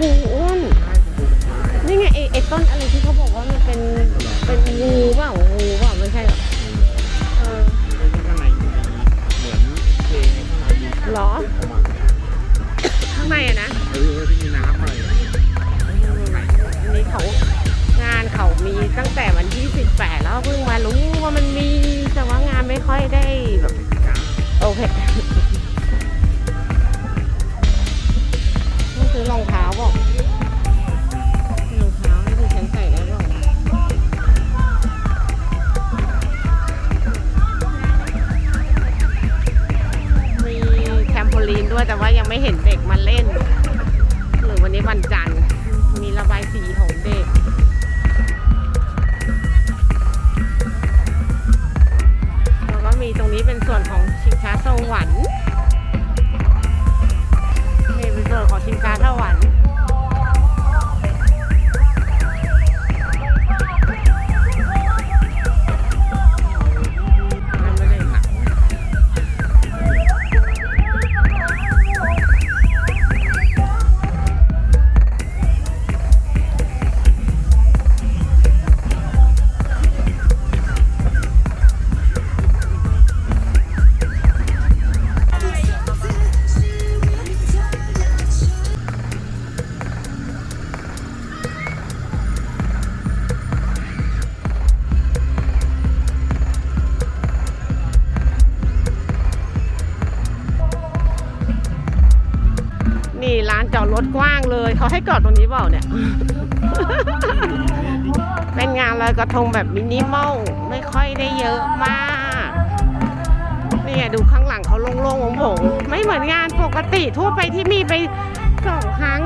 บูอ้วนนี่ไงไอ้ไอ้ต้นอะไรที่เขาบอกว่ามันเป็นเป็นงูเปล่างูเปล่าไม่ใช่เหรอเออข้างในมีเหมือนเพลงข้างในมีเหรอ ออกมาข้างในอะนะเออที่มีน้ำอะไรอันนี้เขางานเขามีตั้งแต่วันที่ 18 แล้วเพิ่งมารู้ว่ามันมีแต่ว่างานไม่ค่อยได้แบบ มโพลีนด้วยแต่ว่ายังไม่เห็นเด็กมาเล่น หรือวันนี้วันจันทร์มีระบายสีของเด็กแล้วก็มีตรงนี้เป็นส่วนของชิงช้าสวรรค์นี่เป็นส่วนของชิงช้า จอดรถกว้างเลย เขาให้จอดตรงนี้เปล่าเนี่ย เป็นงานลอยกระทงแบบมินิมอลไม่ค่อยได้เยอะมากนี่ไงดูข้างหลังเขาโล่งๆโผงๆไม่เหมือนงานปกติทั่วไปที่มีไปสองครั้ง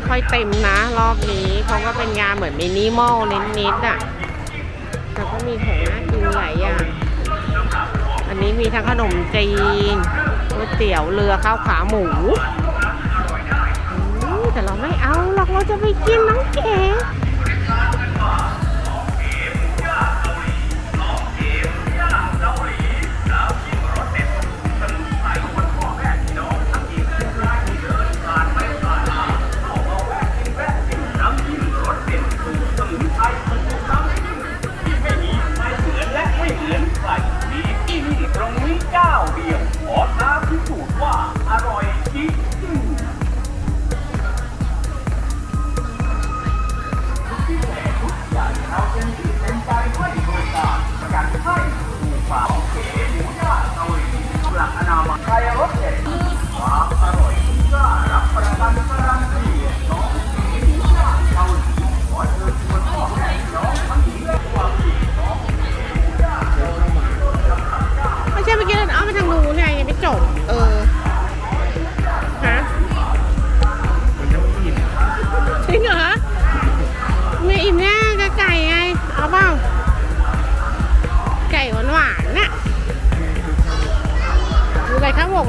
ไม่ค่อยเต็มนะรอบนี้เพราะว่าเป็นงานเหมือนมินิมอลนิดๆอะแต่ก็มีของน่ากินหลายอย่าง อันนี้มีทั้งขนมจีนก๋วยเตี๋ยวเรือข้าวขาหมู แต่เราไม่เอาหรอกเราจะไปกินน้องเก๋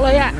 เลยอะ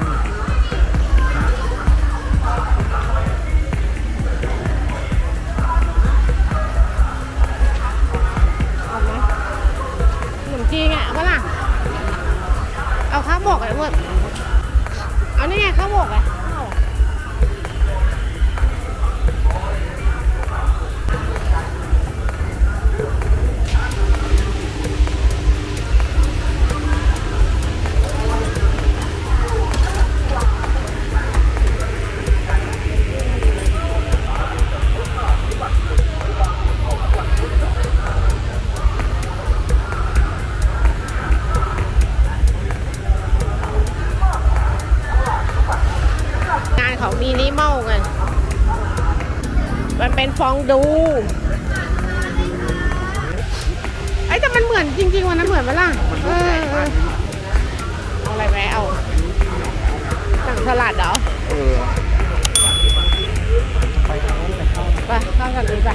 มันเป็นฟองดู ไอ้แต่มันเหมือนจริง ๆ วันนั้นเหมือนไหมล่ะเอออะไรไหมเอาสั่งสลัดเหรอเออไปเข้ากันดีป่